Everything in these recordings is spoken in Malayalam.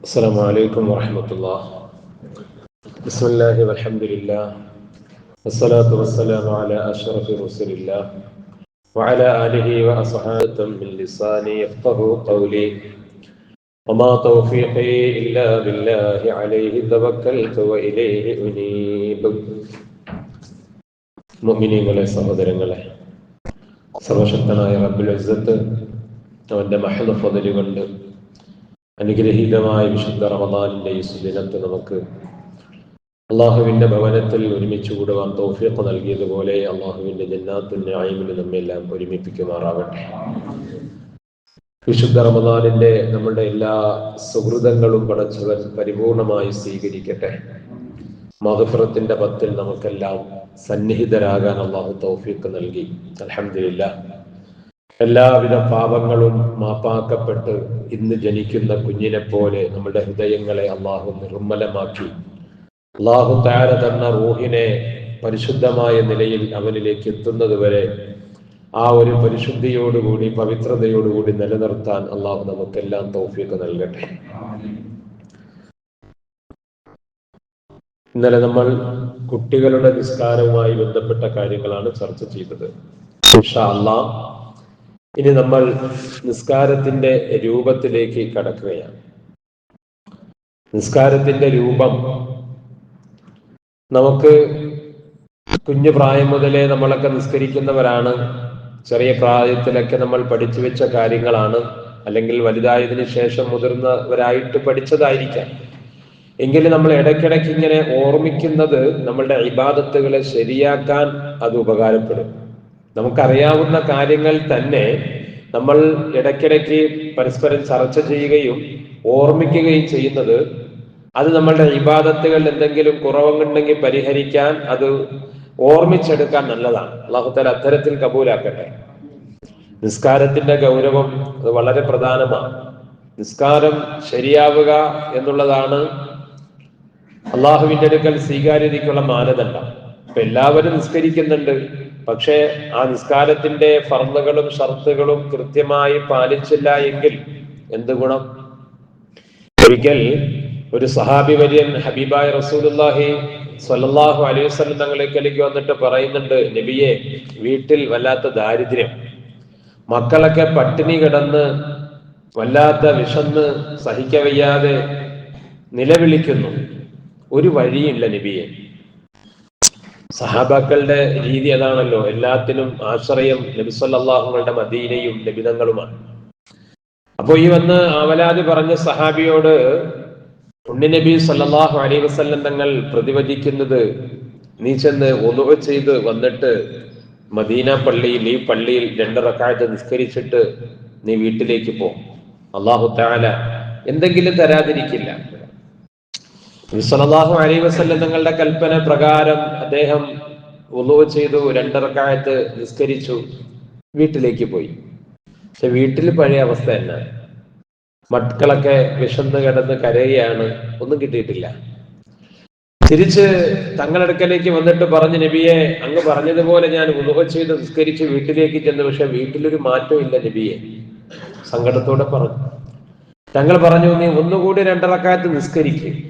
السلام عليكم ورحمة الله بسم الله والحمد لله والصلاة والسلام على أشرف رسل الله وعلى آله وأصحابه من لساني يفقه قولي وما توفيقي إلا بالله عليه توكلت وإليه أنيب مؤمنين ولا سهودرين له സർവശക്തനായ റബ്ബുൽ ഇസ്സത്ത് അവന്റെ മഹദ ഫضل അനുഗ്രഹീതമായ വിശുദ്ധ റമദാനിന്റെ ഈ സുദിനത്ത് നമുക്ക് അള്ളാഹുവിന്റെ ഭവനത്തിൽ ഒരുമിച്ച് കൂടുവാൻ തൗഫീഖ് നൽകിയതുപോലെ അള്ളാഹുവിന്റെ ജന്നാത്തിന്റെ ആയിമിന് നമ്മെല്ലാം ഒരുമിപ്പിക്കുമാറാവട്ടെ. വിശുദ്ധ റമദാനിന്റെ നമ്മുടെ എല്ലാ സുഹൃതങ്ങളും പടച്ചവൻ പരിപൂർണമായി സ്വീകരിക്കട്ടെ. മഹഫറത്തിന്റെ പത്തിൽ നമുക്കെല്ലാം സന്നിഹിതരാകാൻ അള്ളാഹു തൗഫീഖ് നൽകി. അലഹമില്ല എല്ലാവിധ പാപങ്ങളും മാപ്പാക്കപ്പെട്ട് ഇന്ന് ജനിക്കുന്ന കുഞ്ഞിനെ പോലെ നമ്മുടെ ഹൃദയങ്ങളെ അള്ളാഹു നിർമ്മലമാക്കി. അള്ളാഹു താര തന്ന റൂഹിനെ പരിശുദ്ധമായ നിലയിൽ അവനിലേക്ക് എത്തുന്നത് വരെ ആ ഒരു പരിശുദ്ധിയോടുകൂടി പവിത്രതയോടുകൂടി നിലനിർത്താൻ അള്ളാഹു നമുക്കെല്ലാം തൗഫീഖ് നൽകട്ടെ. ഇന്നലെ നമ്മൾ കുട്ടികളുടെ നിസ്കാരവുമായി ബന്ധപ്പെട്ട കാര്യങ്ങളാണ് ചർച്ച ചെയ്തത്. അള്ളാഹ് ഇനി നമ്മൾ നിസ്കാരത്തിന്റെ രൂപത്തിലേക്ക് കടക്കുകയാണ്. നിസ്കാരത്തിന്റെ രൂപം നമുക്ക് കുഞ്ഞു പ്രായം മുതലേ നമ്മളൊക്കെ നിസ്കരിക്കുന്നവരാണ്. ചെറിയ പ്രായത്തിലൊക്കെ നമ്മൾ പഠിച്ചു വെച്ച കാര്യങ്ങളാണ്. അല്ലെങ്കിൽ വലുതായതിനു ശേഷം മുതിർന്നവരായിട്ട് പഠിച്ചതായിരിക്കാം. എങ്കിലും നമ്മൾ ഇടയ്ക്കിടയ്ക്ക് ഇങ്ങനെ ഓർമ്മിക്കുന്നത് നമ്മളുടെ ഇബാദത്തുകളെ ശരിയാക്കാൻ അത് ഉപകാരപ്പെടും. നമുക്കറിയാവുന്ന കാര്യങ്ങൾ തന്നെ നമ്മൾ ഇടയ്ക്കിടയ്ക്ക് പരസ്പരം ചർച്ച ചെയ്യുകയും ഓർമ്മിക്കുകയും ചെയ്യുന്നത് അത് നമ്മളുടെ ഇബാദത്തുകൾ എന്തെങ്കിലും കുറവുണ്ടെങ്കിൽ പരിഹരിക്കാൻ അത് ഓർമ്മിച്ചെടുക്കാൻ നല്ലതാണ്. അള്ളാഹുത്തൽ അത്തരത്തിൽ കബൂലാക്കട്ടെ. നിസ്കാരത്തിന്റെ ഗൗരവം അത് വളരെ പ്രധാനമാണ്. നിസ്കാരം ശരിയാവുക എന്നുള്ളതാണ് അള്ളാഹുവിന്റെ അടുക്കൽ സ്വീകാര്യതയ്ക്കുള്ള മാനദണ്ഡം. ഇപ്പൊ എല്ലാവരും നിസ്കരിക്കുന്നുണ്ട്. പക്ഷേ ആ നിസ്കാരത്തിന്റെ ഫർദുകളും ഷർത്തുകളും കൃത്യമായി പാലിച്ചില്ല എങ്കിൽ എന്ത് ഗുണം? ഒരിക്കൽ ഒരു സഹാബി വര്യൻ ഹബീബായ റസൂലുല്ലാഹി സ്വല്ലല്ലാഹു അലൈഹി വസല്ലം തങ്ങളിലേക്ക് വന്നിട്ട് പറയുന്നുണ്ട് നബിയെ വീട്ടിൽ വല്ലാത്ത ദാരിദ്ര്യം. മക്കളൊക്കെ പട്ടിണി കിടന്ന് വല്ലാത്ത വിഷന്ന് സഹിക്കവയ്യാതെ നിലവിളിക്കുന്നു. ഒരു വഴിയില്ല നബിയെ. സഹാബാക്കളുടെ രീതി അതാണല്ലോ. എല്ലാത്തിനും ആശ്രയം നബിസ്വല്ലാഹുങ്ങളുടെ മദീനയും ലഭിതങ്ങളുമാണ്. അപ്പൊ ഈ വന്ന് ആവലാതി പറഞ്ഞ സഹാബിയോട് ഉണ്ണി നബി സല്ലാഹു അലൈ വസ്ല്ലം തങ്ങൾ പ്രതിവചിക്കുന്നത് നീ ചെന്ന് ഒതുവ ചെയ്ത് വന്നിട്ട് മദീന പള്ളിയിൽ ഈ പള്ളിയിൽ രണ്ടിറക്കാഴ്ച നിസ്കരിച്ചിട്ട് നീ വീട്ടിലേക്ക് പോ. അള്ളാഹു താല എന്തെങ്കിലും തരാതിരിക്കില്ല. സലാഹു അലൈ വസല്ലം തങ്ങളുടെ കൽപ്പന പ്രകാരം അദ്ദേഹം ഉളവ് ചെയ്തു രണ്ടിറക്കായത്ത് നിസ്കരിച്ചു വീട്ടിലേക്ക് പോയി. പക്ഷെ വീട്ടിൽ പഴയ അവസ്ഥ തന്നെ. മക്കളൊക്കെ വിശന്ന് കിടന്ന് കരയുകയാണ് ഒന്നും കിട്ടിയിട്ടില്ല. തിരിച്ച് തങ്ങളടുക്കലേക്ക് വന്നിട്ട് പറഞ്ഞു നബിയെ അങ്ങ് പറഞ്ഞതുപോലെ ഞാൻ ഉളുവ ചെയ്ത് നിസ്കരിച്ച് വീട്ടിലേക്ക് ചെന്നു. പക്ഷെ വീട്ടിലൊരു മാറ്റവും ഇല്ല നബിയെ സങ്കടത്തോടെ പറഞ്ഞു. തങ്ങൾ പറഞ്ഞു നീ ഒന്നുകൂടി രണ്ടിറക്കായത്ത് നിസ്കരിക്കും.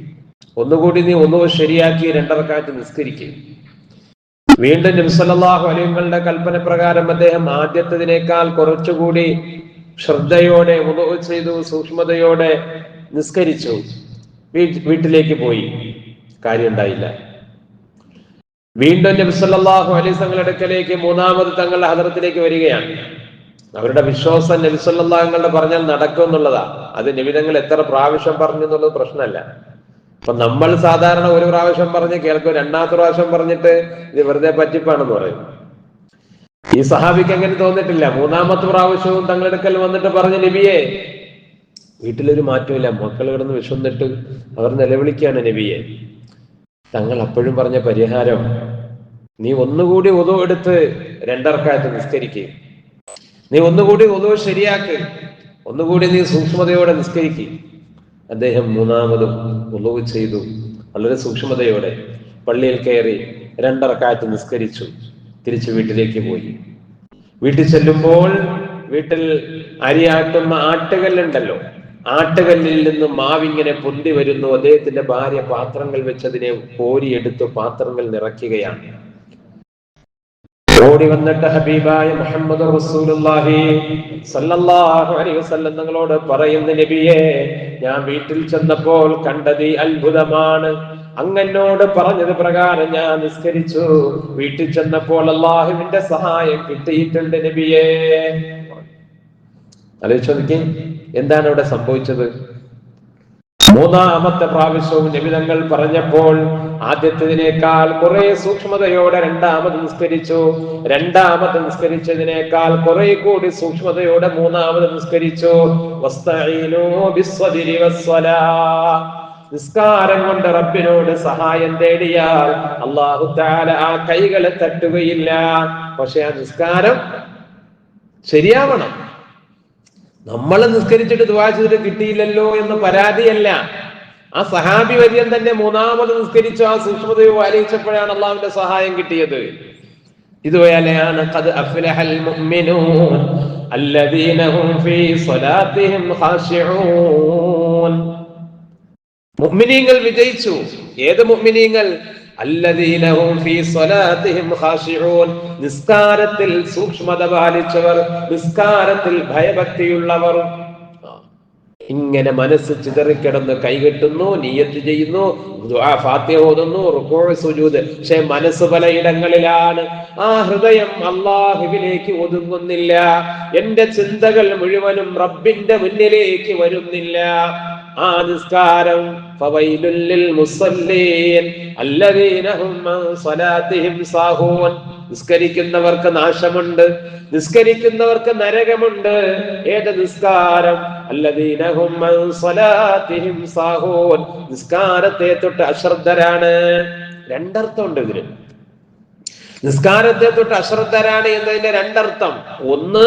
ഒന്നുകൂടി നീ ഒന്ന് ശരിയാക്കി രണ്ടറക്കാറ്റ് നിസ്കരിക്കും. വീണ്ടും നബ്സല്ലാഹു അലിയങ്ങളുടെ കൽപ്പന പ്രകാരം അദ്ദേഹം ആദ്യത്തതിനേക്കാൾ കുറച്ചുകൂടി ശ്രദ്ധയോടെ ഉദവ് ചെയ്തു സൂക്ഷ്മതയോടെ നിസ്കരിച്ചു. വീട്ടിലേക്ക് പോയി. കാര്യം ഉണ്ടായില്ല വീണ്ടും നബിസല്ലാഹു അലൈഹി തങ്ങളുടെ അടുക്കലേക്ക് മൂന്നാമത് തങ്ങളുടെ ഹദറത്തിലേക്ക് വരികയാണ്. അവരുടെ വിശ്വാസം നബിസല്ലാഹങ്ങളുടെ പറഞ്ഞാൽ നടക്കും എന്നുള്ളതാ അത് നിമിതങ്ങൾ എത്ര പ്രാവശ്യം പറഞ്ഞു എന്നുള്ളത് പ്രശ്നമല്ല. അപ്പൊ നമ്മൾ സാധാരണ ഒരു പ്രാവശ്യം പറഞ്ഞ് കേൾക്കും രണ്ടാമത്തെ പ്രാവശ്യം പറഞ്ഞിട്ട് ഇത് വെറുതെ പറ്റിപ്പാണെന്ന് പറയും. ഈ സഹാബിക്ക് അങ്ങനെ തോന്നിട്ടില്ല മൂന്നാമത്തെ പ്രാവശ്യവും തങ്ങളെടുക്കൽ വന്നിട്ട് പറഞ്ഞ നബിയെ വീട്ടിലൊരു മാറ്റമില്ല മക്കൾ കിടന്ന് വിശന്നിട്ട് അവർ നിലവിളിക്കുകയാണ് നബിയെ. തങ്ങൾ അപ്പോഴും പറഞ്ഞ പരിഹാരം നീ ഒന്നുകൂടി ഒതു എടുത്ത് രണ്ടർക്കാലത്ത് നിസ്കരിക്കുക നീ ഒന്നുകൂടി ഒതു ശരിയാക്ക്. ഒന്നുകൂടി നീ സൂക്ഷ്മതയോടെ നിസ്കരിക്കുക അദ്ദേഹം മൂന്നാമതും ഉളവ് ചെയ്തു. വളരെ സൂക്ഷ്മതയോടെ പള്ളിയിൽ കയറി രണ്ടര രണ്ടറക്കാറ്റ് നിസ്കരിച്ചു. തിരിച്ചു വീട്ടിലേക്ക് പോയി. വീട്ടിൽ ചെല്ലുമ്പോൾ വീട്ടിൽ അരിയാട്ടുന്ന ആട്ടുകല്ലുണ്ടല്ലോ. ആട്ടുകല്ലിൽ നിന്ന് മാവിങ്ങനെ പൊന്തി വരുന്നു. അദ്ദേഹത്തിന്റെ ഭാര്യ പാത്രങ്ങൾ വെച്ചതിനെ കോരിയെടുത്ത് പാത്രങ്ങൾ നിറയ്ക്കുകയാണ്. ഓടി വന്നിട്ട് ഹബീബായ മുഹമ്മദ് റസൂലുള്ളാഹി സല്ലല്ലാഹു അലൈഹി വസല്ലം പറയുന്ന നബിയെ ഞാൻ വീട്ടിൽ ചെന്നപ്പോൾ കണ്ടത് അത്ഭുതമാണ്. അങ്ങനോട് പറഞ്ഞത് പ്രകാരം ഞാൻ നിസ്കരിച്ചു. വീട്ടിൽ ചെന്നപ്പോൾ അള്ളാഹുവിന്റെ സഹായം കിട്ടിയിട്ടുണ്ട് നബിയെ. ആലോചിച്ചോദിക്കേ എന്താണ് ഇവിടെ സംഭവിച്ചത്? മൂന്നാമത്തെ പ്രാവശ്യവും ജമിതങ്ങൾ പറഞ്ഞപ്പോൾ ആദ്യത്തേതിനേക്കാൾ കുറെ സൂക്ഷ്മതയോടെ രണ്ടാമത് നിസ്കരിച്ചു. രണ്ടാമത് നിസ്കരിച്ചതിനേക്കാൾ കുറെ കൂടി സൂക്ഷ്മതയോടെ മൂന്നാമത് നിസ്കരിച്ചു. നിസ്കാരം കൊണ്ട് റബ്ബിനോട് സഹായം തേടിയാൽ അള്ളാഹു ആ കൈകളെ തട്ടുകയില്ല. പക്ഷെ ആ നിസ്കാരം ശരിയാവണം. നമ്മൾ നിസ്കരിച്ചിട്ട് ദുവാ ചെയ്തിട്ട് കിട്ടിയില്ലല്ലോ എന്ന് പരാതിയല്ല. ആ സഹാബി വര്യൻ തന്നെ മൂന്നാമത് നിസ്കരിച്ചു ആ സൂക്ഷ്മതയോ ആലോചിച്ചപ്പോഴാണ് അള്ളാഹുവിന്റെ സഹായം കിട്ടിയത്. ഇതുപോലെയാണ് മുഅ്മിനീങ്ങൾ വിജയിച്ചു. ഏത് മുഅ്മിനീങ്ങൾ? നിസ്കാരത്തിൽ സൂക്ഷ്മത പാലിച്ചവർ നിസ്കാരത്തിൽ ഭയഭക്തിയുള്ളവർ. ഇങ്ങനെ മനസ്സ് ചിതറിക്കിടന്ന് കൈകെട്ടുന്നു നീയത്ത് ചെയ്യുന്നു ഫാത്തിഹ ഓതുന്നു റുക്കൂ സുജൂദ്. പക്ഷെ മനസ്സ് പലയിടങ്ങളിലാണ്. ആ ഹൃദയം അള്ളാഹുവിലേക്ക് ഒതുങ്ങുന്നില്ല. എന്റെ ചിന്തകൾ മുഴുവനും റബ്ബിന്റെ മുന്നിലേക്ക് വരുന്നില്ല. ആ നിസ്കാരം നിസ്കരിക്കുന്നവർക്ക് നാശമുണ്ട്. നിസ്കരിക്കുന്നവർക്ക് നരകമുണ്ട്. ഏത് നിസ്കാരം? സാഹൂൻ. നിസ്കാരത്തെ തൊട്ട് അശ്രദ്ധരാണ്. രണ്ടർത്ഥമുണ്ട് ഇതിന് നിസ്കാരത്തെ തൊട്ട് അശ്രദ്ധരാണ് എന്നതിന്റെ രണ്ടർത്ഥം. ഒന്ന്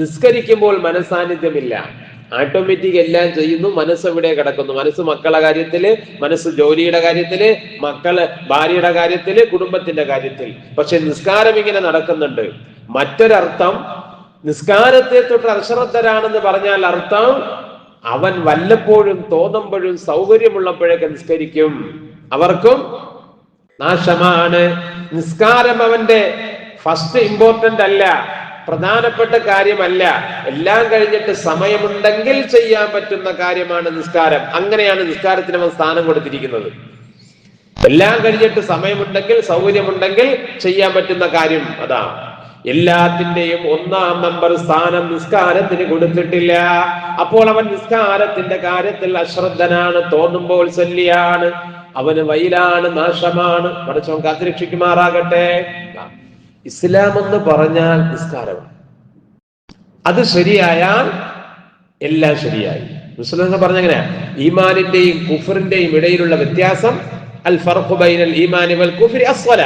നിസ്കരിക്കുമ്പോൾ മനസാന്നിധ്യമില്ല ഓട്ടോമാറ്റിക് എല്ലാം ചെയ്യുന്നു. മനസ്സ് എവിടെ കിടക്കുന്നു? മനസ്സ് മക്കളുടെ കാര്യത്തിൽ മനസ്സ് ജോലിയുടെ കാര്യത്തിൽ മക്കൾ ഭാര്യയുടെ കാര്യത്തിൽ കുടുംബത്തിന്റെ കാര്യത്തിൽ. പക്ഷെ നിസ്കാരം ഇങ്ങനെ നടക്കുന്നുണ്ട്. മറ്റൊരർത്ഥം നിസ്കാരത്തെ തൊട്ട് അശ്രദ്ധരാണെന്ന് പറഞ്ഞാൽ അർത്ഥം അവൻ വല്ലപ്പോഴും തോന്നുമ്പോഴും സൗകര്യമുള്ളപ്പോഴൊക്കെ നിസ്കരിക്കും. അവർക്കും നാശമാണ്. നിസ്കാരം അവന്റെ ഫസ്റ്റ് ഇമ്പോർട്ടന്റ് അല്ല. പ്രധാനപ്പെട്ട കാര്യമല്ല. എല്ലാം കഴിഞ്ഞിട്ട് സമയമുണ്ടെങ്കിൽ ചെയ്യാൻ പറ്റുന്ന കാര്യമാണ് നിസ്കാരം. അങ്ങനെയാണ് നിസ്കാരത്തിന് അവൻ സ്ഥാനം കൊടുത്തിരിക്കുന്നത്. എല്ലാം കഴിഞ്ഞിട്ട് സമയമുണ്ടെങ്കിൽ സൗകര്യമുണ്ടെങ്കിൽ ചെയ്യാൻ പറ്റുന്ന കാര്യം അതാണ്. എല്ലാത്തിന്റെയും ഒന്നാം നമ്പർ സ്ഥാനം നിസ്കാരത്തിന് കൊടുത്തിട്ടില്ല. അപ്പോൾ അവൻ നിസ്കാരത്തിന്റെ കാര്യത്തിൽ അശ്രദ്ധനാണ് തോന്നുമ്പോൾ ശല്യാണ് അവന് വൈലാണ് നാശമാണ്. പഠിച്ചവൻ കാത്തിരക്ഷിക്കുമാറാകട്ടെ. ഇസ്ലാം എന്ന് പറഞ്ഞാൽ നിസ്കാരമാണ് അത് ശരിയായാൽ എല്ലാം ശരിയായി. മുസ്ലിം എന്ന് ഈമാനിന്റെയും കുഫറിന്റെയും ഇടയിലുള്ള വ്യത്യാസം അൽ ഫർഖു ബൈനൽ ഈമാനി വൽ കുഫ്രി അസ്വല.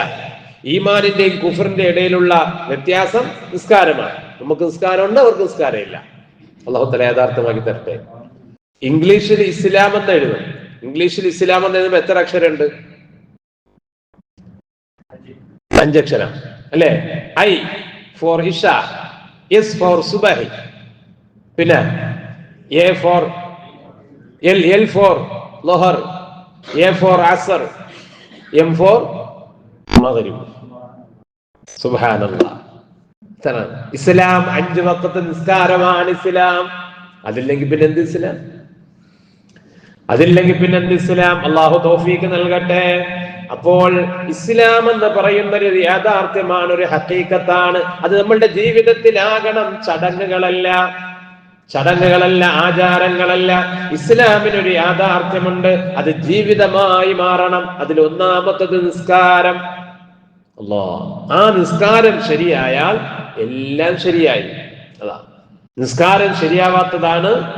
ഈമാനിന്റെയും കുഫറിന്റെ ഇടയിലുള്ള വ്യത്യാസം നിസ്കാരമാണ്. നമുക്ക് നിസ്കാരമുണ്ട് അവർക്ക് നിസ്കാരമില്ല അള്ളാഹു തല യഥാർത്ഥമാക്കി തരട്ടെ. ഇംഗ്ലീഷിൽ ഇസ്ലാം എന്ന് എഴുതും ഇംഗ്ലീഷിൽ ഇസ്ലാം എന്ന് എഴുതുമ്പോൾ എത്ര അക്ഷരമുണ്ട്? അഞ്ചക്ഷരം. അല്ലേ? ഐ ഫോർ ഇഷ എസ് ഫോർ സുബഹി. പിന്നെ A for L L for Lohar A for അസർ എം ഫോർ മഗ്രിബ്. സുബ്ഹാനല്ലാഹ് ഇത്ര. ഇസ്ലാം അഞ്ച് വക്കത്ത് നിസ്കാരമാണ് ഇസ്ലാം. അതില്ലെങ്കിൽ പിന്നെ എന്ത് ഇസ്ലാം? അതില്ലെങ്കിൽ പിന്നെ എന്ത് ഇസ്ലാം? അള്ളാഹു തോഫീക്ക് നൽകട്ടെ. അപ്പോൾ ഇസ്ലാം എന്ന് പറയുന്ന ഒരു യാഥാർത്ഥ്യമാണ് ഒരു ഹക്കീക്കത്താണ്. അത് നമ്മളുടെ ജീവിതത്തിലാകണം. ചടങ്ങുകളല്ല ചടങ്ങുകളല്ല ആചാരങ്ങളല്ല. ഇസ്ലാമിനൊരു യാഥാർത്ഥ്യമുണ്ട്. അത് ജീവിതമായി മാറണം. അതിൽ ഒന്നാമത്തത് നിസ്കാരം. ആ നിസ്കാരം ശരിയായാൽ എല്ലാം ശരിയായി. അതാ നിസ്കാരം ശരിയാവാത്തതാണ്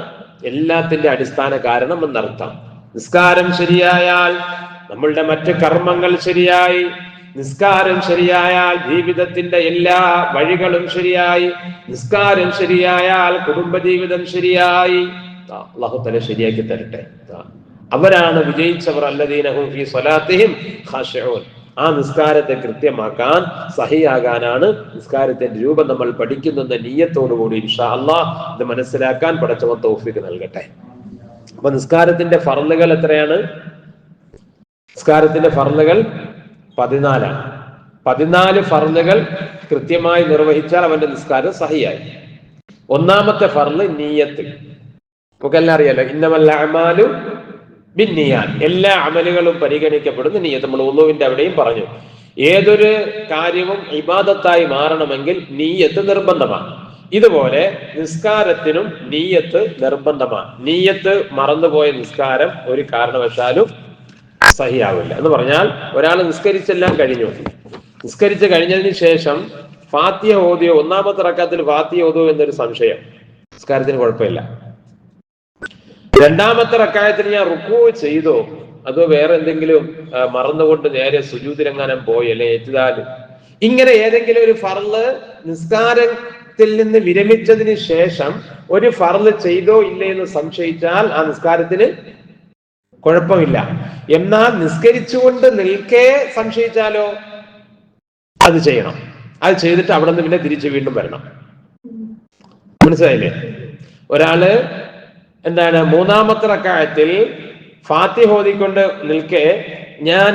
എല്ലാത്തിന്റെ അടിസ്ഥാന കാരണം എന്നർത്ഥം. നിസ്കാരം ശരിയായാൽ നമ്മളുടെ മറ്റ് കർമ്മങ്ങൾ ശരിയായി നിസ്കാരം ശരിയായാൽ ജീവിതത്തിന്റെ എല്ലാ വഴികളും ശരിയായി നിസ്കാരം ശരിയായാൽ കുടുംബജീവിതം ശരിയായി. അള്ളാഹു ശരിയാക്കി തരട്ടെ. അവരാണ് വിജയിച്ചവർ അല്ലദീനഹും ഫി സ്വലാത്തിഹിം ആ നിസ്കാരത്തെ കൃത്യമാക്കാൻ സഹിയാകാനാണ് നിസ്കാരത്തിന്റെ രൂപം നമ്മൾ പഠിക്കുന്ന നീയത്തോടു കൂടി ഇൻഷാ അള്ളാഹ് ഇത് മനസ്സിലാക്കാൻ പടച്ചവൻ തോഫിക്ക് നൽകട്ടെ. അപ്പൊ നിസ്കാരത്തിന്റെ ഫറലുകൾ എത്രയാണ്? നിസ്കാരത്തിന്റെ ഫർളുകൾ പതിനാലാണ്. പതിനാല് ഫർളുകൾ കൃത്യമായി നിർവഹിച്ചാൽ അവന്റെ നിസ്കാരം സഹിയായി. ഒന്നാമത്തെ ഫർൾ നീയത്ത്. നമുക്കെല്ലാം അറിയാലോ ഇന്നമല്ല അമാലു ബിന്നിയാൻ. എല്ലാ അമലുകളും പരിഗണിക്കപ്പെടുന്ന നീയത്ത്. നമ്മൾ ഉള്ളുവിന്റെ അവിടെയും പറഞ്ഞു. ഏതൊരു കാര്യവും ഇബാദത്തായി മാറണമെങ്കിൽ നീയത്ത് നിർബന്ധമാണ്. ഇതുപോലെ നിസ്കാരത്തിനും നീയത്ത് നിർബന്ധമാണ്. നീയത്ത് മറന്നുപോയ നിസ്കാരം ഒരു കാരണവശാലും സഹിയാവില്ല. എന്ന് പറഞ്ഞാൽ ഒരാൾ നിസ്കരിച്ചെല്ലാം കഴിഞ്ഞു. നിസ്കരിച്ച് കഴിഞ്ഞതിന് ശേഷം ഫാത്തിയ ഓതിയോ ഒന്നാമത്തെ റക്കാത്തിൽ ഫാത്തിയ ഓതോ എന്നൊരു സംശയം. നിസ്കാരത്തിന് കുഴപ്പമില്ല. രണ്ടാമത്തെ റക്കായത്തിൽ ഞാൻ റുക്കു ചെയ്തോ. അതോ വേറെ എന്തെങ്കിലും മറന്നുകൊണ്ട് നേരെ സുജൂതിരങ്ങാനം പോയി അല്ലെ ഏറ്റുതാൽ ഇങ്ങനെ ഏതെങ്കിലും ഒരു ഫർൾ നിസ്കാരത്തിൽ നിന്ന് വിരമിച്ചതിന് ശേഷം ഒരു ഫർൾ ചെയ്തോ ഇല്ലേ എന്ന് സംശയിച്ചാൽ ആ നിസ്കാരത്തിന് കുഴപ്പമില്ല. എന്നാൽ നിസ്കരിച്ചുകൊണ്ട് നിൽക്കേ സംശയിച്ചാലോ? അത് ചെയ്യണം. അത് ചെയ്തിട്ട് അവിടെ നിന്ന് പിന്നെ തിരിച്ച് വീണ്ടും വരണം. മനസ്സിലായില്ലേ? ഒരാൾ എന്താണ് മൂന്നാമത്തെ റക്കായത്തിൽ ഫാത്തി ഹോദിക്കൊണ്ട് നിൽക്കെ ഞാൻ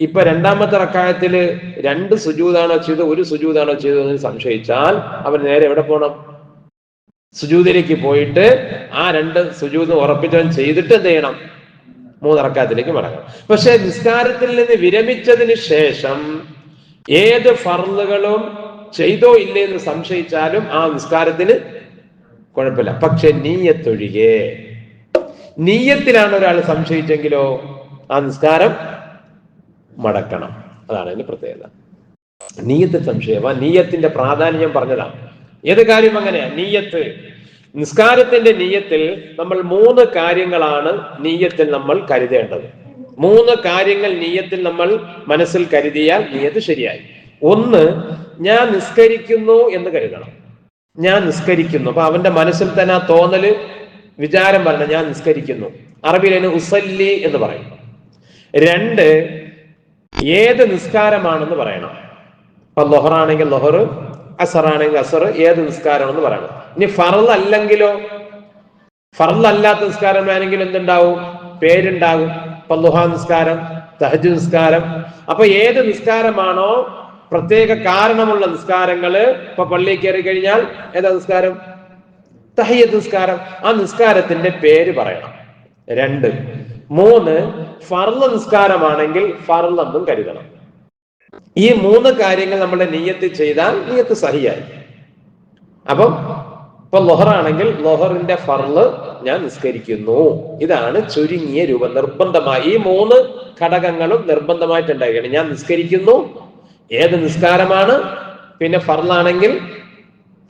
ഇപ്പൊ രണ്ടാമത്തെ റക്കായത്തിൽ രണ്ട് സുജൂതാണോ ചെയ്തത് ഒരു സുജൂതാണോ ചെയ്തതെന്ന് സംശയിച്ചാൽ അവൻ നേരെ എവിടെ പോകണം സുജൂതിലേക്ക് പോയിട്ട് ആ രണ്ട് സുജൂത് ഉറപ്പിച്ചവൻ ചെയ്തിട്ട് എന്ത് ചെയ്യണം? മൂന്നിറക്കാത്തിലേക്ക് മടങ്ങണം പക്ഷെ നിസ്കാരത്തിൽ നിന്ന് വിരമിച്ചതിന് ശേഷം ഏത് ഫർളുകളും ചെയ്തോ ഇല്ലേ എന്ന് സംശയിച്ചാലും ആ നിസ്കാരത്തിന് കുഴപ്പമില്ല. പക്ഷെ നീയത്തൊഴികെ. നീയത്തിലാണ് ഒരാൾ സംശയിച്ചെങ്കിലോ ആ നിസ്കാരം മടക്കണം. അതാണ് അതിന്റെ പ്രത്യേകത. നീയത്തിൽ സംശയം. ആ നീയത്തിന്റെ പ്രാധാന്യം പറഞ്ഞതാണ്. ഏത് കാര്യം അങ്ങനെയാ? നീയത്ത്. നിസ്കാരത്തിന്റെ നീയത്തിൽ നമ്മൾ മൂന്ന് കാര്യങ്ങളാണ് നീയത്തിൽ നമ്മൾ കരുതേണ്ടത്. മൂന്ന് കാര്യങ്ങൾ നീയത്തിൽ നമ്മൾ മനസ്സിൽ കരുതിയാൽ നീയത്ത് ശരിയായി. ഒന്ന് ഞാൻ നിസ്കരിക്കുന്നു എന്ന് കരുതണം. ഞാൻ നിസ്കരിക്കുന്നു. അപ്പൊ അവന്റെ മനസ്സിൽ തന്നെ ആ തോന്നൽ വിചാരം പറഞ്ഞ ഞാൻ നിസ്കരിക്കുന്നു. അറബിയിൽ അതിന് ഉസല്ലി എന്ന് പറയും. രണ്ട് ഏത് നിസ്കാരമാണെന്ന് പറയണം. ഇപ്പൊ ലൊഹറാണെങ്കിൽ ലൊഹർ അസറാണെങ്കിൽ അസർ ഏത് നിസ്കാരമാണെന്ന് പറയണം. ഇനി ഫറൽ അല്ലെങ്കിലോ അല്ലാത്ത നിസ്കാരം വേണമെങ്കിലും എന്തുണ്ടാവും? പേരുണ്ടാകും പല്ലുഹ ലുഹ നിസ്കാരം തഹജ് നിസ്കാരം. അപ്പൊ ഏത് നിസ്കാരമാണോ പ്രത്യേക കാരണമുള്ള നിസ്കാരങ്ങൾ ഇപ്പൊ പള്ളിയിൽ കയറി കഴിഞ്ഞാൽ ഏതാ നിസ്കാരം? തഹയ്യത്ത് നിസ്കാരം. ആ നിസ്കാരത്തിന്റെ പേര് പറയണം. രണ്ട്. മൂന്ന് ഫർൾ നിസ്കാരമാണെങ്കിൽ ഫർൾ എന്നും കരുതണം. ഈ മൂന്ന് കാര്യങ്ങൾ നമ്മുടെ നീയത്ത് ചെയ്താൽ നീയത്ത് സഹിയായി. അപ്പം ഇപ്പൊ ലൊഹറാണെങ്കിൽ ലൊഹറിന്റെ ഫർൾ ഞാൻ നിസ്കരിക്കുന്നു. ഇതാണ് ചുരുങ്ങിയ രൂപം. നിർബന്ധമായി. ഈ മൂന്ന് ഘടകങ്ങളും നിർബന്ധമായിട്ടുണ്ടായിരിക്കണം. ഞാൻ നിസ്കരിക്കുന്നു. ഏത് നിസ്കാരമാണ്? പിന്നെ ഫർളാണെങ്കിൽ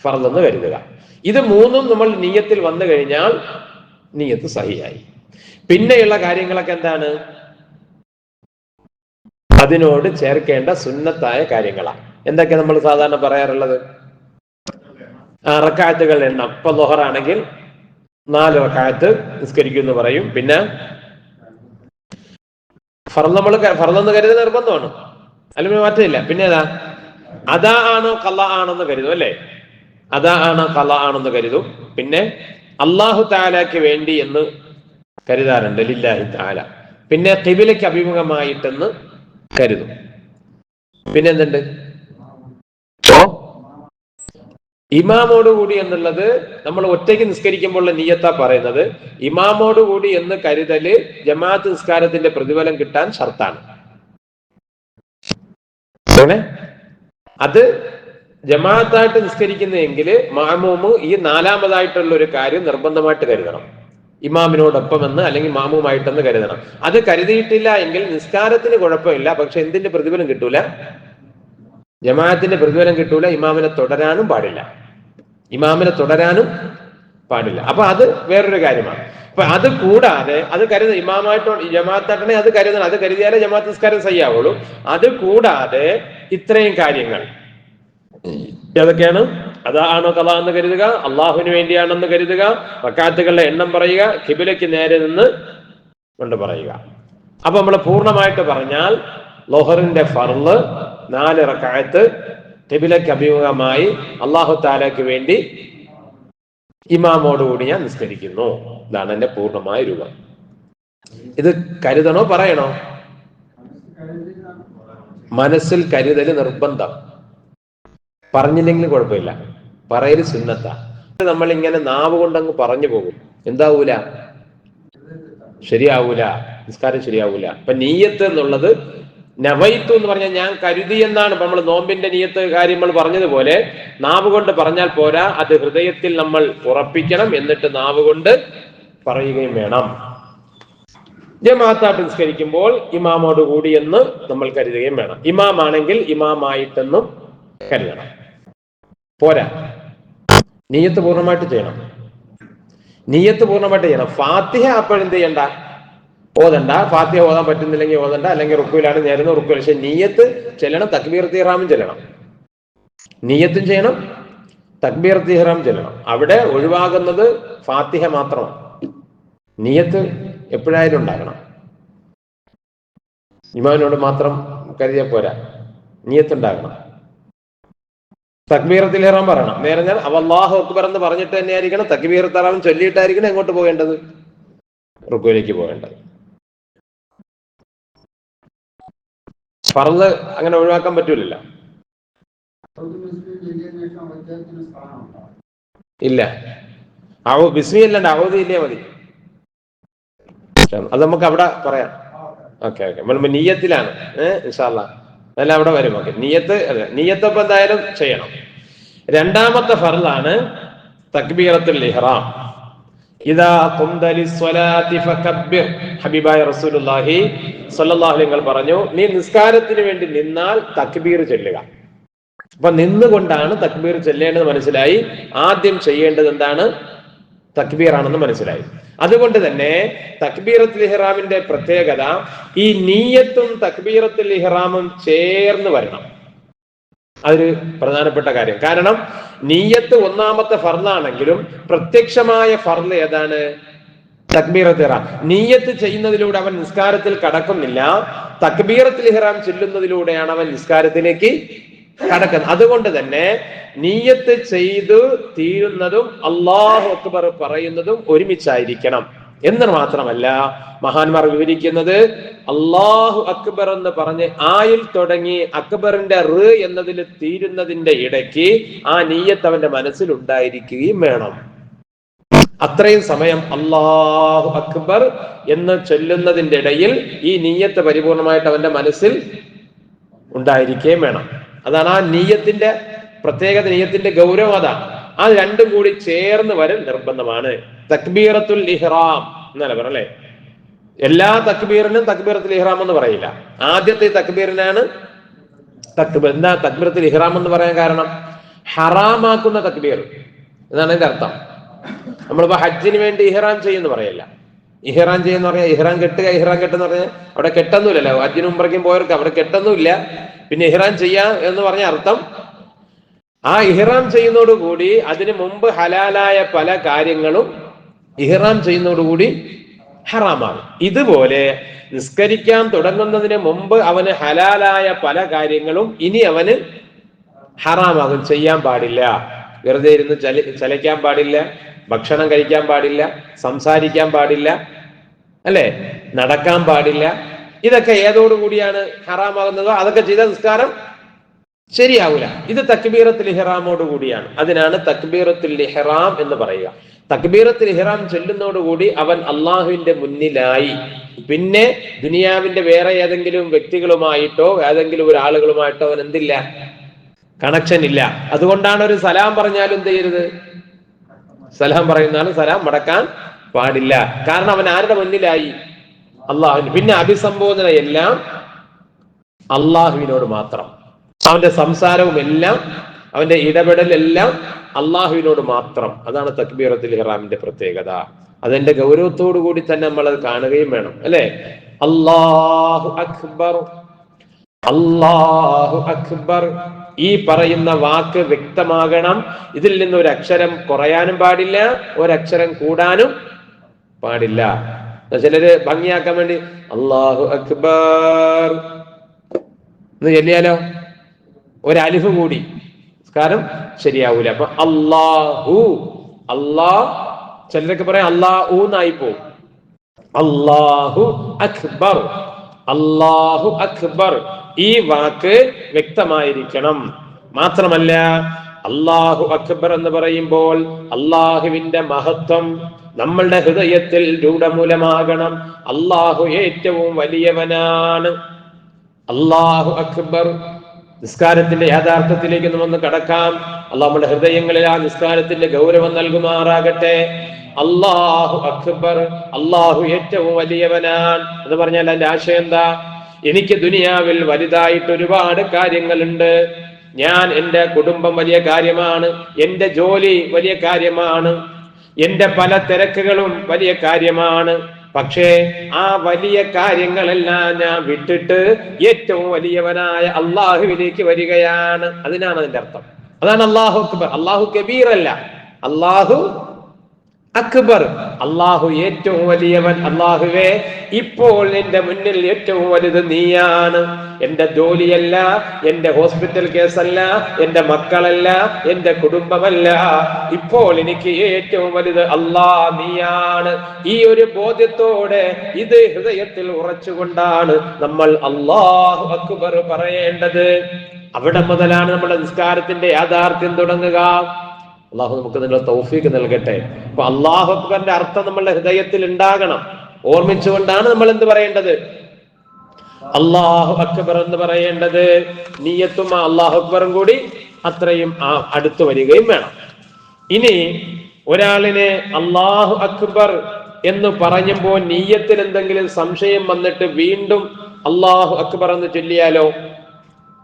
ഫർളെന്ന് കരുതുക. ഇത് മൂന്നും നമ്മൾ നീയത്തിൽ വന്നു കഴിഞ്ഞാൽ നീയത്ത് സഹിയായി. പിന്നെയുള്ള കാര്യങ്ങളൊക്കെ എന്താണ്? അതിനോട് ചേർക്കേണ്ട സുന്നത്തായ കാര്യങ്ങളാണ് എന്തൊക്കെ നമ്മൾ സാധാരണ പറയാറുള്ളത്? റക്കായത്തുകളുടെ എണ്ണം. ഇപ്പൊ ലൊഹറാണെങ്കിൽ നാല് റക്കായത്ത് നിസ്കരിക്കും എന്ന് പറയും. പിന്നെ ഫറന്ന് നമ്മൾ ഫറലെന്ന് കരുതുന്ന നിർബന്ധമാണ്. അല്ലെങ്കിൽ മാറ്റമില്ല. പിന്നെ ഏതാ? അതാ ആണോ കള്ള ആണെന്ന് കരുതും അല്ലേ? അതാ ആണോ കള്ള ആണെന്ന് കരുതും. പിന്നെ അള്ളാഹു താലാക്ക് വേണ്ടി എന്ന് കരുതാറുണ്ട്. ലില്ലാഹി താല പിന്നെ കിബിലയ്ക്ക് അഭിമുഖമായിട്ടെന്ന് കരുതും. പിന്നെ ഇമാമോടുകൂടി എന്നുള്ളത് നമ്മൾ ഒറ്റയ്ക്ക് നിസ്കരിക്കുമ്പോഴുള്ള നീയത്താ പറയുന്നത്. ഇമാമോടുകൂടി എന്ന് കരുതൽ ജമാഅത്ത് നിസ്കാരത്തിന്റെ പ്രതിഫലം കിട്ടാൻ ഷർത്താണ്. അത് ജമാഅത്തായിട്ട് നിസ്കരിക്കുന്നെങ്കിൽ മാമൂമ് ഈ നാലാമതായിട്ടുള്ള ഒരു കാര്യം നിർബന്ധമായിട്ട് കരുതണം. ഇമാമിനോടൊപ്പം എന്ന് അല്ലെങ്കിൽ മാമുമായിട്ടെന്ന് കരുതണം. അത് കരുതിയിട്ടില്ല എങ്കിൽ നിസ്കാരത്തിന് കുഴപ്പമില്ല. പക്ഷെ എന്തിന്റെ പ്രതിഫലം കിട്ടൂല? ജമാഅത്തിന്റെ പ്രതിഫലം കിട്ടൂല ഇമാമിനെ തുടരാനും പാടില്ല. ഇമാമിനെ തുടരാനും പാടില്ല. അപ്പൊ അത് വേറൊരു കാര്യമാണ്. അപ്പൊ അത് കൂടാതെ അത് കരുത ഇമാമായിട്ടോ ജമാഅത്തായിട്ടാണെങ്കിൽ അത് കരുതണം. അത് കരുതിയാലേ ജമാഅത്ത് നിസ്കാരം ചെയ്യാവുള്ളൂ അത് കൂടാതെ ഇത്രയും കാര്യങ്ങൾ. ഏതൊക്കെയാണ് അതാണോ കഥ എന്ന് കരുതുക? അള്ളാഹുവിന് വേണ്ടിയാണെന്ന് കരുതുക. വക്കാത്തുകളുടെ എണ്ണം പറയുക. കിബിലയ്ക്ക് നേരെ നിന്ന് കൊണ്ട് പറയുക. അപ്പൊ നമ്മൾ പൂർണമായിട്ട് പറഞ്ഞാൽ ലോഹറിന്റെ ഫർൾ നാല് റക്കായത്ത് കിബിലയ്ക്ക് അഭിമുഖമായി അള്ളാഹു താലയ്ക്ക് വേണ്ടി ഇമാമോടുകൂടി ഞാൻ നിസ്കരിക്കുന്നു. ഇതാണ് എന്റെ പൂർണമായ രൂപം. ഇത് കരുതണോ പറയണോ? മനസ്സിൽ കരുതൽ നിർബന്ധം. പറഞ്ഞില്ലെങ്കിൽ കുഴപ്പമില്ല. പറയൽ സുന്നത്ത. നമ്മൾ ഇങ്ങനെ നാവ് കൊണ്ടങ്ങ് പറഞ്ഞു പോകും. എന്താവൂല? ശരിയാവൂല. നിസ്കാരം ശരിയാവൂല. അപ്പൊ നീയത്ത് എന്നുള്ളത് നവൈത്തു എന്ന് പറഞ്ഞാൽ ഞാൻ കരുതി എന്നാണ്. നമ്മൾ നോമ്പിന്റെ നിയത്ത് കാര്യങ്ങൾ പറഞ്ഞതുപോലെ നാവ് കൊണ്ട് പറഞ്ഞാൽ പോരാ അത് ഹൃദയത്തിൽ നമ്മൾ ഉറപ്പിക്കണം എന്നിട്ട് നാവ് കൊണ്ട് പറയുകയും വേണം. ജമാഅത്ത് നിസ്കരിക്കുമ്പോൾ ഇമാമോട് കൂടി എന്ന് നമ്മൾ കരുതുകയും വേണം. ഇമാം ആണെങ്കിൽ ഇമാമായിട്ടെന്നും കരുതണം. പോരാ. നീയത്ത് പൂർണമായിട്ട് ചെയ്യണം. നീയത്ത് പൂർണമായിട്ട് ചെയ്യണം. ഫാത്തിഹ അപ്പോഴെന്ത് ചെയ്യണ്ട? ഓതണ്ട ഫാത്തിഹ ഓതാൻ പറ്റുന്നില്ലെങ്കിൽ ഓതണ്ട അല്ലെങ്കിൽ റുക്കുവിലാണ് നേരുന്ന റുക്കുവിൽ പക്ഷെ നീയത്ത് ചെല്ലണം തക്ബീർ തീറാമും ചെല്ലണം. നീയത്തും ചെയ്യണം തക്ബീർ തീഹ്റാം ചെല്ലണം. അവിടെ ഒഴിവാകുന്നത് ഫാത്തിഹ മാത്രമാണ്. നീയത്ത് എപ്പോഴായാലും ഉണ്ടാകണം. ഇമാമിനോട് മാത്രം കരുതിയ പോരാ. നീയത്ത് ഉണ്ടാകണം. തക്ബീറത്തിൽ ഇഹ്റാം പറയണം. നേരെ ഞാൻ അവല്ലാഹു അക്ബർ എന്ന് പറഞ്ഞിട്ട് തന്നെ ആയിരിക്കണം തക്ബീർ തറാം ചൊല്ലിയിട്ടായിരിക്കണം എങ്ങോട്ട് പോകേണ്ടത്? റുക്കുവിലേക്ക് പോകേണ്ടത്. ഫർൾ അങ്ങനെ ഒഴിവാക്കാൻ പറ്റൂലല്ലോ. ഇല്ല. അവ ബിസ്മി അല്ലാണ്ട് അവധി ഇല്ലേ മതി. അത് നമുക്ക് അവിടെ പറയാം. Okay okay. നമ്മൾ നീയത്തിലാണ്. ഏഹ് ഇൻഷാല്ല അതെല്ലാം അവിടെ വരും. ഓക്കെ. നീയത്ത് അതെ നീയത്ത് എന്തായാലും ചെയ്യണം. രണ്ടാമത്തെ ഫറലാണ് തക്ബീറത്തുൽ ഇഹ്റാം. ഹബീബായ പറഞ്ഞു നീ നിസ്കാരത്തിന് വേണ്ടി നിന്നാൽ തക്ബീർ ചൊല്ലുക. അപ്പൊ നിന്നുകൊണ്ടാണ് തക്ബീർ ചൊല്ലേണ്ടത് മനസ്സിലായി. ആദ്യം ചെയ്യേണ്ടത് എന്താണ്? തക്ബീർ ആണെന്ന് മനസ്സിലായി. അതുകൊണ്ട് തന്നെ തക്ബീറത്തുൽ ഇഹ്റാമിന്റെ പ്രത്യേകത ഈ നീയത്തും തക്ബീറത്തുൽ ഇഹ്റാമും ചേർന്ന് വരണം. അതൊരു പ്രധാനപ്പെട്ട കാര്യം. കാരണം നീയത്ത് ഒന്നാമത്തെ ഫർലാണെങ്കിലും പ്രത്യക്ഷമായ ഫർൽ ഏതാണ്? തക്ബീറത്തിറ നീയത്ത് ചെയ്യുന്നതിലൂടെ അവൻ നിസ്കാരത്തിൽ കടക്കുന്നില്ല. തക്ബീറത്തിൽ ഇഹ്റാം ചെല്ലുന്നതിലൂടെയാണ് അവൻ നിസ്കാരത്തിലേക്ക് കടക്കുന്നത്. അതുകൊണ്ട് തന്നെ നീയത്ത് ചെയ്തു തീരുന്നതും അള്ളാഹു അക്ബർ പറയുന്നതും ഒരുമിച്ചായിരിക്കണം. എന്ന് മാത്രമല്ല മഹാന്മാർ വിവരിക്കുന്നത് അള്ളാഹു അക്ബർ എന്ന് പറഞ്ഞ് ആയിൽ തുടങ്ങി അക്ബറിന്റെ റ് എന്നതിൽ തീരുന്നതിന്റെ ഇടയ്ക്ക് ആ നീയത്ത് അവന്റെ മനസ്സിൽ ഉണ്ടായിരിക്കുകയും വേണം. അത്രയും സമയം അള്ളാഹു അക്ബർ എന്ന് ചൊല്ലുന്നതിന്റെ ഇടയിൽ ഈ നീയത്ത് പരിപൂർണമായിട്ട് അവന്റെ മനസ്സിൽ ഉണ്ടായിരിക്കുകയും വേണം. അതാണ് ആ നീയത്തിന്റെ പ്രത്യേകത നീയത്തിന്റെ ഗൗരവം അതാണ്. ആ രണ്ടും കൂടി ചേർന്ന് വരൽ നിർബന്ധമാണ്. തക്ബീറത്തുൽ ഇഹ്റാം എന്നല്ല പറഞ്ഞല്ലേ എല്ലാ തക്ബീറിനും തക്ബീറത്തുൽ ഇഹ്റാം എന്ന് പറയില്ല. ആദ്യത്തെ തക്ബീറിനാണ് തക്ബീർ. എന്താ തക്ബീറത്തുൽ ഇഹ്റാം എന്ന് പറയാൻ കാരണം? ഹറാമാക്കുന്ന തക്ബീർ. എന്നാണ് അതിന്റെ അർത്ഥം. നമ്മളിപ്പോ ഹജ്ജിന് വേണ്ടി ഇഹ്റാം ചെയ്യുന്നു പറയല്ല. ഇഹ്റാം ചെയ്യുന്ന പറഞ്ഞാൽ ഇഹ്റാം കെട്ടുക ഇഹ്റാം കെട്ടെന്ന് പറഞ്ഞാൽ അവിടെ കെട്ടൊന്നുമില്ലല്ലോ. ഹജ്ജിന് മുമ്പറേക്കും പോയവർക്ക് അവിടെ കെട്ടൊന്നുമില്ല. പിന്നെ ഇഹ്റാം ചെയ്യാ എന്ന് പറഞ്ഞ അർത്ഥം. ആ ഇഹ്റാം ചെയ്യുന്നതോടുകൂടി അതിനു മുമ്പ് ഹലാലായ പല കാര്യങ്ങളും ഇഹ്റാം ചെയ്യുന്നതോടുകൂടി ഹറാമാണ്. ഇതുപോലെ നിസ്കരിക്കാൻ തുടങ്ങുന്നതിന് മുമ്പ് അവന് ഹലാലായ പല കാര്യങ്ങളും ഇനി അവന് ഹറാമാകും. ചെയ്യാൻ പാടില്ല. വെറുതെ ഇരുന്ന് ചല ചലയ്ക്കാൻ പാടില്ല. ഭക്ഷണം കഴിക്കാൻ പാടില്ല. സംസാരിക്കാൻ പാടില്ല. അല്ലെ? നടക്കാൻ പാടില്ല. ഇതൊക്കെ ഏതോടുകൂടിയാണ് ഹറാമാകുന്നത്? അതൊക്കെ ചെയ്ത നിസ്കാരം ശരിയാവൂല. ഇത് തക്ബീറത്തുൽ ഇഹ്റാമോട് കൂടിയാണ് അതിനാണ് തക്ബീറത്തുൽ ഇഹ്റാം എന്ന് പറയുക. തക്ബീറത്തുൽ ഇഹ്റാം ചൊല്ലുന്നതോടുകൂടി അവൻ അള്ളാഹുവിന്റെ മുന്നിലായി. പിന്നെ ദുനിയാവിന്റെ വേറെ ഏതെങ്കിലും വ്യക്തികളുമായിട്ടോ ഏതെങ്കിലും ഒരു ആളുകളുമായിട്ടോ അവൻ എന്തില്ല? കണക്ഷൻ ഇല്ല. അതുകൊണ്ടാണ് ഒരു സലാം പറഞ്ഞാലും എന്ത് ചെയ്യരുത്? സലാം പറയുന്നാലും സലാം മടക്കാൻ പാടില്ല. കാരണം അവൻ ആരുടെ മുന്നിലായി? അള്ളാഹുവിന് പിന്നെ അഭിസംബോധന എല്ലാം അള്ളാഹുവിനോട് മാത്രം. അവന്റെ സംസാരവും എല്ലാം അവന്റെ ഇടപെടലെല്ലാം അള്ളാഹുവിനോട് മാത്രം. അതാണ് തക്ബീറത്തിൽ ഇഹ്റാമിന്റെ പ്രത്യേകത. അതിന്റെ ഗൗരവത്തോടു കൂടി തന്നെ നമ്മൾ അത് കാണുകയും വേണം അല്ലെ? അള്ളാഹു അക്ബർ. അള്ളാഹു അക്ബർ. ഈ പറയുന്ന വാക്ക് വ്യക്തമാകണം. ഇതിൽ നിന്ന് ഒരു അക്ഷരം കുറയാനും പാടില്ല ഒരക്ഷരം കൂടാനും പാടില്ല. ചിലര് ഭംഗിയാക്കാൻ വേണ്ടി അള്ളാഹു അക്ബർ. എന്ന് ചൊല്ലിയാലോ? ഒരലിഫ് കൂടി. കാരണം ശരിയാവൂല. അപ്പൊ അള്ളാഹു അള്ളാ ചിലരൊക്കെ പറയാം അല്ലാഹു എന്നായി പോവും. അള്ളാഹു അക്ബർ അള്ളാഹു അക്ബർ. ഈ വാക്ക് വ്യക്തമായിരിക്കണം. മാത്രമല്ല അള്ളാഹു അക്ബർ എന്ന് പറയുമ്പോൾ അള്ളാഹുവിന്റെ മഹത്വം നമ്മളുടെ ഹൃദയത്തിൽ രൂഢമൂലമാകണം. അള്ളാഹു ഏറ്റവും വലിയവനാണ്. അള്ളാഹു അക്ബർ. നിസ്കാരത്തിന്റെ യാഥാർത്ഥ്യത്തിലേക്ക് നമുക്ക് കടക്കാം. അള്ളാഹുടെ ഹൃദയങ്ങളിൽ ആ നിസ്കാരത്തിന്റെ ഗൗരവം നൽകുമാറാകട്ടെ. അള്ളാഹു അക്ബർ അള്ളാഹു ഏറ്റവും വലിയവനാണ് എന്ന് പറഞ്ഞാൽ അതിന്റെ ആശയം എന്താ? എനിക്ക് ദുനിയാവിൽ വലുതായിട്ട് ഒരുപാട് കാര്യങ്ങളുണ്ട്. ഞാൻ എന്റെ കുടുംബം വലിയ കാര്യമാണ് എന്റെ ജോലി വലിയ കാര്യമാണ് എന്റെ പല തിരക്കുകളും വലിയ കാര്യമാണ്. പക്ഷേ ആ വലിയ കാര്യങ്ങളെല്ലാം ഞാൻ വിട്ടിട്ട് ഏറ്റവും വലിയവനായ അള്ളാഹുവിലേക്ക് വരികയാണ്. അതിനാണ് അതിന്റെ അർത്ഥം. അതാണ് അള്ളാഹു അക്ബർ. അള്ളാഹു കബീർ അല്ല അള്ളാഹു അക്ബർ അള്ളാഹു ഏറ്റവും വലിയവൻ അള്ളാഹുവേ ഇപ്പോൾ എന്റെ മുന്നിൽ ഏറ്റവും വലുത് നീയാണ്. എന്റെ ജോലിയല്ല എന്റെ ഹോസ്പിറ്റൽ കേസല്ല എന്റെ മക്കളല്ല എന്റെ കുടുംബമല്ല. ഇപ്പോൾ എനിക്ക് ഏറ്റവും വലുത് അള്ളാ നീയാണ്. ഈ ഒരു ബോധ്യത്തോടെ ഇത് ഹൃദയത്തിൽ ഉറച്ചുകൊണ്ടാണ് നമ്മൾ അള്ളാഹു അക്ബർ പറയേണ്ടത്. അവിടെ മുതലാണ് നമ്മുടെ നിസ്കാരത്തിന്റെ യാഥാർത്ഥ്യം തുടങ്ങുക. അള്ളാഹു നമുക്ക് നിങ്ങൾ തൗഫീക്ക് നൽകട്ടെ. അപ്പൊ അള്ളാഹു അർത്ഥം നമ്മളുടെ ഹൃദയത്തിൽ ഉണ്ടാകണം. ഓർമ്മിച്ചുകൊണ്ടാണ് നമ്മൾ എന്ത് പറയേണ്ടത്? അള്ളാഹു അക്ബർ എന്ന് പറയേണ്ടത് നീയത്തും അള്ളാഹു അക്ബറും കൂടി അത്രയും അടുത്ത് വരികയും വേണം. ഇനി ഒരാളിനെ അള്ളാഹു അക്ബർ എന്ന് പറയുമ്പോൾ നീയത്തിൽ എന്തെങ്കിലും സംശയം വന്നിട്ട് വീണ്ടും അള്ളാഹു അക്ബർ എന്ന് ചൊല്ലിയാലോ?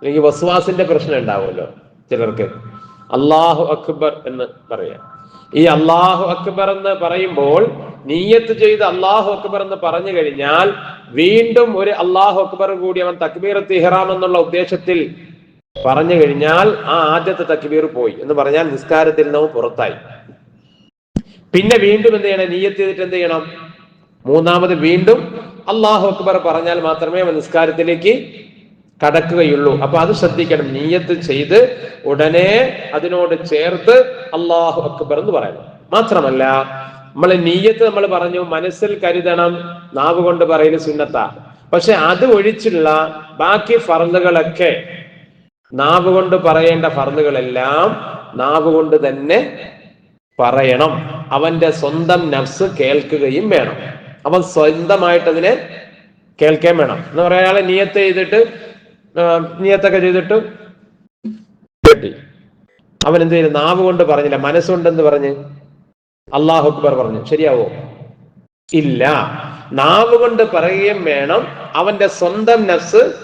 അല്ലെങ്കിൽ വസ്വാസിന്റെ പ്രശ്നം ഉണ്ടാവുമല്ലോ ചിലർക്ക്. അള്ളാഹു അക്ബർ എന്ന് പറയാം. ഈ അള്ളാഹു അക്ബർ എന്ന് പറയുമ്പോൾ നീയത്ത് ചെയ്ത് അള്ളാഹു അക്ബർ എന്ന് പറഞ്ഞു കഴിഞ്ഞാൽ വീണ്ടും ഒരു അള്ളാഹു അക്ബർ കൂടി അവൻ തക്ബീർ തിഹ്റാം എന്നുള്ള ഉദ്ദേശത്തിൽ പറഞ്ഞു കഴിഞ്ഞാൽ ആ ആദ്യത്തെ തക്ബീർ പോയി എന്ന് പറഞ്ഞാൽ നിസ്കാരത്തിൽ നിന്നും പുറത്തായി. പിന്നെ വീണ്ടും എന്ത് ചെയ്യണം? നീയത്ത് ചെയ്തിട്ട് എന്ത് ചെയ്യണം? മൂന്നാമത് വീണ്ടും അള്ളാഹു അക്ബർ പറഞ്ഞാൽ മാത്രമേ അവൻ നിസ്കാരത്തിലേക്ക് കടക്കുകയുള്ളൂ. അപ്പൊ അത് ശ്രദ്ധിക്കണം. നീയത്ത് ചെയ്ത് ഉടനെ അതിനോട് ചേർത്ത് അള്ളാഹു അക്ബർ എന്ന് പറയണം മാത്രമല്ല നമ്മൾ നീയത്ത് നമ്മൾ പറഞ്ഞു മനസ്സിൽ കരുതണം. നാവ് കൊണ്ട് പറയുന്ന സുന്നത്ത. പക്ഷെ അത് ഒഴിച്ചുള്ള ബാക്കി ഫറന്നുകളൊക്കെ നാവ് കൊണ്ട് പറയേണ്ട ഫറന്നുകളെല്ലാം നാവ് കൊണ്ട് തന്നെ പറയണം. അവന്റെ സ്വന്തം നഫ്സ് കേൾക്കുകയും വേണം. അവൻ സ്വന്തമായിട്ട് അതിനെ കേൾക്കാൻ വേണം. എന്ന് പറയാൻ നീയത്ത് ചെയ്തിട്ട് നിയത്തൊക്കെ ചെയ്തിട്ട്? കിട്ടി. അവൻ എന്ത് ചെയ്തു? നാവ് കൊണ്ട് പറഞ്ഞില്ല. മനസ്സുണ്ടെന്ന് പറഞ്ഞ് അള്ളാഹു അക്ബർ പറഞ്ഞു. ശരിയാവോ? ഇല്ല. നാവ് കൊണ്ട് പറയുകയും വേണം. അവന്റെ സ്വന്തം നഫ്സ്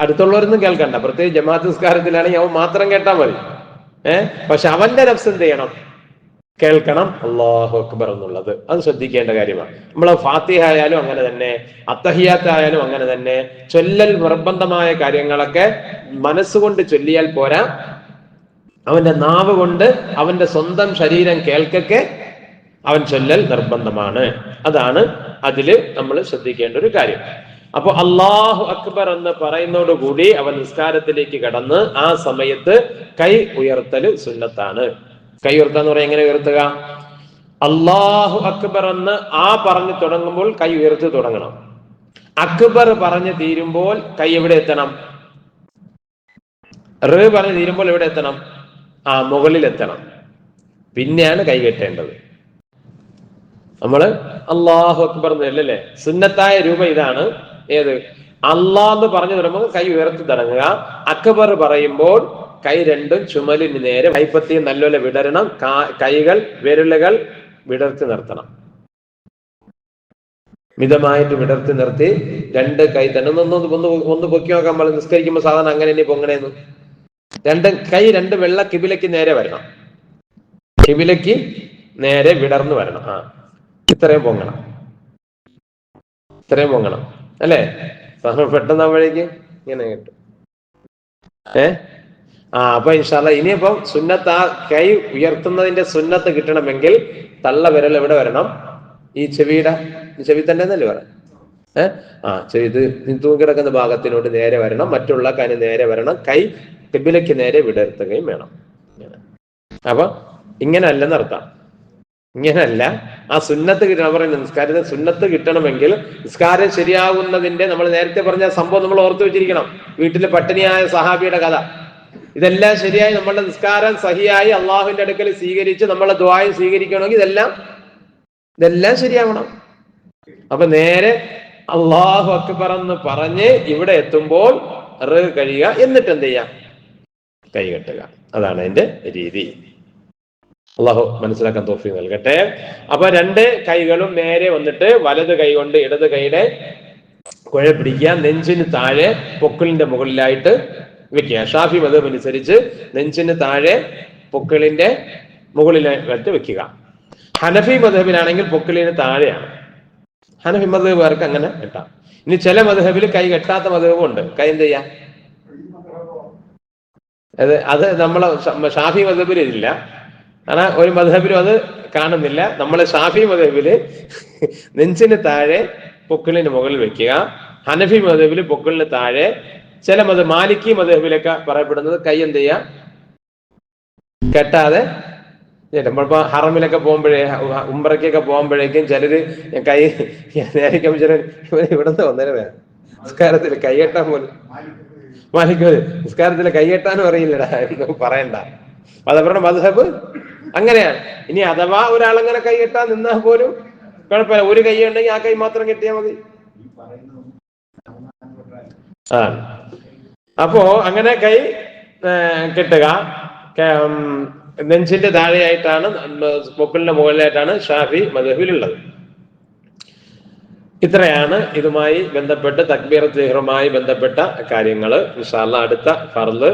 അടുത്തുള്ളവരൊന്നും കേൾക്കണ്ട. പ്രത്യേകിച്ച് ജമാഅത്ത് നിസ്കാരത്തിലാണെങ്കിൽ അവൻ മാത്രം കേട്ടാൽ മതി. ഏഹ് പക്ഷെ അവന്റെ നഫ്സ് എന്ത് ചെയ്യണം? കേൾക്കണം. അള്ളാഹു അക്ബർ എന്നുള്ളത്. അത് ശ്രദ്ധിക്കേണ്ട കാര്യമാണ്. നമ്മൾ ഫാത്തിഹ ആയാലും അങ്ങനെ തന്നെ അത്തഹിയാത്ത് ആയാലും അങ്ങനെ തന്നെ ചൊല്ലൽ നിർബന്ധമായ കാര്യങ്ങളൊക്കെ മനസ്സുകൊണ്ട് ചൊല്ലിയാൽ പോരാ. അവന്റെ നാവ് കൊണ്ട് അവന്റെ സ്വന്തം ശരീരം കേൾക്കൊക്കെ അവൻ ചൊല്ലൽ നിർബന്ധമാണ്. അതാണ് അതിൽ നമ്മൾ ശ്രദ്ധിക്കേണ്ട ഒരു കാര്യം. അപ്പൊ അള്ളാഹു അക്ബർ എന്ന് പറയുന്നതോടുകൂടി അവൻ നിസ്കാരത്തിലേക്ക് കടന്ന് ആ സമയത്ത് കൈ ഉയർത്തൽ സുന്നത്താണ്. കൈ ഉയർത്തുക എന്ന് പറയാൻ എങ്ങനെ ഉയർത്തുക? അള്ളാഹു അക്ബർ എന്ന് ആ പറഞ്ഞു തുടങ്ങുമ്പോൾ കൈ ഉയർത്തി തുടങ്ങണം. അക്ബർ പറഞ്ഞു തീരുമ്പോൾ കൈ എവിടെ എത്തണം? റ് പറഞ്ഞു തീരുമ്പോൾ എവിടെ എത്തണം? ആ മുകളിൽ എത്തണം പിന്നെയാണ് കൈ കെട്ടേണ്ടത്. നമ്മൾ അള്ളാഹു അക്ബർ എന്നല്ലേ സുന്നത്തായ രൂപ ഇതാണ്. ഏത്? അള്ളാഹ് എന്ന് പറഞ്ഞു തുടങ്ങുമ്പോൾ കൈ ഉയർത്തി തുടങ്ങുക. അക്ബർ പറയുമ്പോൾ കൈ രണ്ടും ചുമലിന് നേരെ കൈപ്പത്തി നല്ലപോലെ വിടരണം. കൈകൾ വിരലുകൾ വിടർത്തി നിർത്തണം. മിതമായിട്ട് വിടർത്തി നിർത്തി രണ്ട് കൈ തന്നെ ഒന്ന് ഒന്ന് ഒന്ന് പൊക്കി നോക്കാൻ നമ്മൾ നിസ്കരിക്കുമ്പോൾ സാധാരണ അങ്ങനെ ഇനി പൊങ്ങണേന്ന്. രണ്ട് കൈ രണ്ട് വെള്ള കിബിലയ്ക്ക് നേരെ വരണം. കിബിലയ്ക്ക് നേരെ വിടർന്നു വരണം. ആ ഇത്രയും പൊങ്ങണം. ഇത്രയും പൊങ്ങണം. അല്ലേ? പെട്ടെന്ന് ആവുമ്പോഴേക്ക് ഇങ്ങനെ കിട്ടും. ഏ? ആ അപ്പൊ ഇൻഷാല്ല ഇനിയിപ്പം സുന്നത്ത് ആ കൈ ഉയർത്തുന്നതിന്റെ സുന്നത്ത് കിട്ടണമെങ്കിൽ തള്ള വിരൽ എവിടെ വരണം? ഈ ചെവിയുടെ ചെവി തന്നെ എന്നല്ലേ പറയാം ഏ? ആ ചെവി ഇത് തൂങ്ങിടക്കുന്ന ഭാഗത്തിനോട് നേരെ വരണം മറ്റുള്ള കൈ നേരെ വരണം കൈ കിബിലയ്ക്ക് നേരെ വിടർത്തുകയും വേണം. ഇങ്ങനെ. അപ്പൊ ഇങ്ങനല്ലെന്ന് അർത്ഥം. ഇങ്ങനല്ല ആ സുന്നത്ത് കിട്ടണം. പറയുന്നത് നിസ്കാരത്തെ സുന്നത്ത് കിട്ടണമെങ്കിൽ നിസ്കാരം ശരിയാവുന്നതിന്റെ നമ്മൾ നേരത്തെ പറഞ്ഞ സംഭവം നമ്മൾ ഓർത്തു വെച്ചിരിക്കണം. വീട്ടിലെ പട്ടിണിയായ സഹാബിയുടെ കഥ. ഇതെല്ലാം ശരിയായി നമ്മളുടെ നിസ്കാരം സഹിയായി അള്ളാഹുവിന്റെ അടുക്കൽ സ്വീകരിച്ച് നമ്മളെ ദ്വായം സ്വീകരിക്കണമെങ്കിൽ ഇതെല്ലാം ഇതെല്ലാം ശരിയാവണം. അപ്പൊ നേരെ അള്ളാഹു അക്ബർ എന്ന് പറഞ്ഞ് ഇവിടെ എത്തുമ്പോൾ റ് കഴിയുക. എന്നിട്ട് എന്ത് ചെയ്യാം? കൈകെട്ടുക അതാണ് അതിന്റെ രീതി. അള്ളാഹു മനസ്സിലാക്കാൻ തോഫി നൽകട്ടെ. അപ്പൊ രണ്ട് കൈകളും നേരെ വന്നിട്ട് വലത് കൈ കൊണ്ട് ഇടത് കൈയുടെ കുഴ പിടിക്കുക. നെഞ്ചിന് താഴെ പൊക്കിളിന്റെ മുകളിലായിട്ട് വെക്കുക ഷാഫി മതം അനുസരിച്ച് നെഞ്ചിന് താഴെ പൊക്കിളിന്റെ മുകളിലായിട്ട് വെക്കുക. ഹനഫി മധബിലാണെങ്കിൽ പൊക്കിളിന് താഴെയാണ്. ഹനഫി മധബുകാർക്ക് അങ്ങനെ കെട്ടാം. ഇനി ചില മധബിൽ കൈ കെട്ടാത്ത മധബും ഉണ്ട്. കൈ എന്ത് ചെയ്യാം? അത് അത് നമ്മളെ ഷാഫി മധബിൽ ഇല്ല കാരണം ഒരു മധബിലും അത് കാണുന്നില്ല. നമ്മളെ ഷാഫി മധബിൽ നെഞ്ചിന് താഴെ പൊക്കിളിന് മുകളിൽ വെക്കുക. ഹനഫി മധബിൽ പൊക്കിളിന് താഴെ ചില മത മാലിക്കി മതഹബിലൊക്കെ പറയപ്പെടുന്നത് കൈ എന്ത് ചെയ്യാം? കെട്ടാതെ നമ്മളിപ്പോ ഹറമിലൊക്കെ പോകുമ്പോഴേ ഉമ്പറക്കൊക്കെ പോകുമ്പോഴേക്കും ചിലര് കൈ നേരിക്കും ചിലർ ഇവിടെ നിന്ന് വന്നേരെ നിസ്കാരത്തിൽ കൈയെട്ടാൻ പോലും. മാലിക്കോ നിസ്കാരത്തിൽ കൈയെട്ടാനും അറിയില്ലടാ എന്ന് പറയണ്ട. അതവരുടെ മധുഹബ് അങ്ങനെയാണ്. ഇനി അഥവാ ഒരാൾ അങ്ങനെ കൈയെട്ടാൻ നിന്നാൽ പോലും കുഴപ്പമില്ല. ഒരു കൈ ഉണ്ടെങ്കിൽ ആ കൈ മാത്രം കെട്ടിയാൽ മതി. ആ. അപ്പോ അങ്ങനെ കൈ കിട്ടുക. നെഞ്ചിന്റെ താഴെയായിട്ടാണ് പൊക്കിളിന്റെ മുകളിലായിട്ടാണ് ഷാഫി മധുബിലുള്ളത് ഇത്രയാണ് ഇതുമായി ബന്ധപ്പെട്ട് തക്ബീർ തീഹ്റുമായി ബന്ധപ്പെട്ട കാര്യങ്ങൾ ഇൻഷാല്ല അടുത്ത ഫർദ്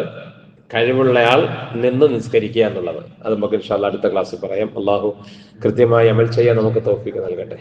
കഴിവുള്ളയാൾ നിന്ന് നിസ്കരിക്കുക എന്നുള്ളത്. അത് നമുക്ക് ഇൻഷാല്ല അടുത്ത ക്ലാസ്സിൽ പറയാം. അള്ളാഹു കൃത്യമായി അമൽ ചെയ്യാൻ നമുക്ക് തോഫിക്ക് നൽകട്ടെ.